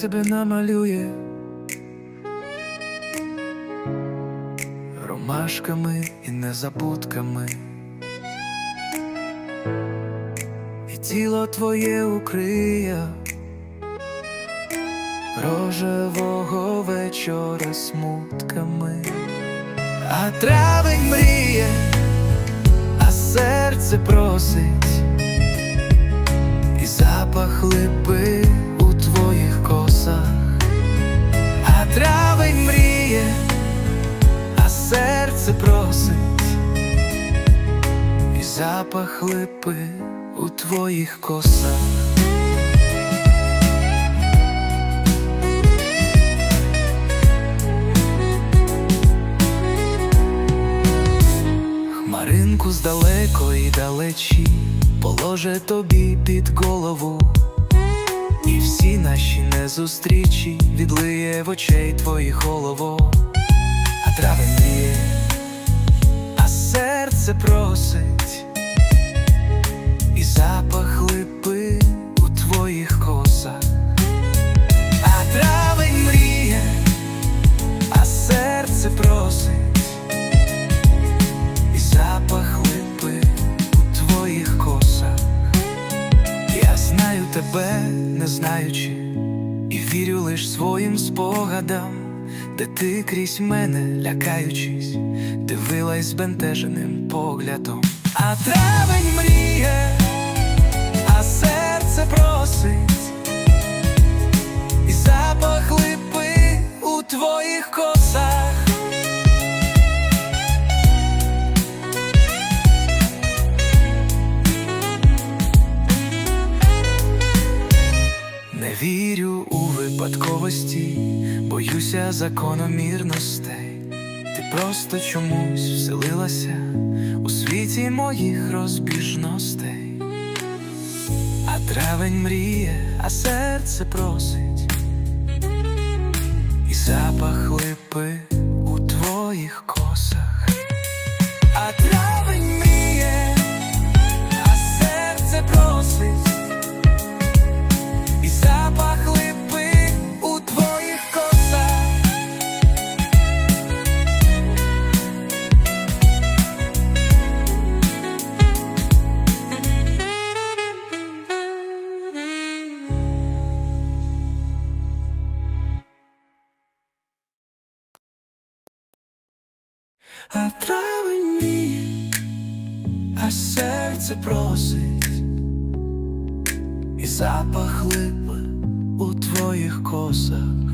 тебе намалює. Ромашками і незабудками, і тіло твоє укриє. Рожевого вечора смутками, а травень мріє, а серце просить, і запах липи запах липи у твоїх косах. Хмаринку з далекої далечі положе тобі під голову, і всі наші незустрічі відлиє в очей твоїх голово, а травень мріє, а серце просить, тебе, не знаючи, і вірю лиш своїм спогадам, де ти крізь мене, лякаючись, дивилась збентеженим поглядом. А травень мріє, а серце просить, вірю у випадковості, боюся закономірностей. Ти просто чомусь вселилася у світі моїх розбіжностей. А травень мріє, а серце просить, і запах липи у твоїх косах. А травень мріє, а серце просить. І запах липи у твоїх косах,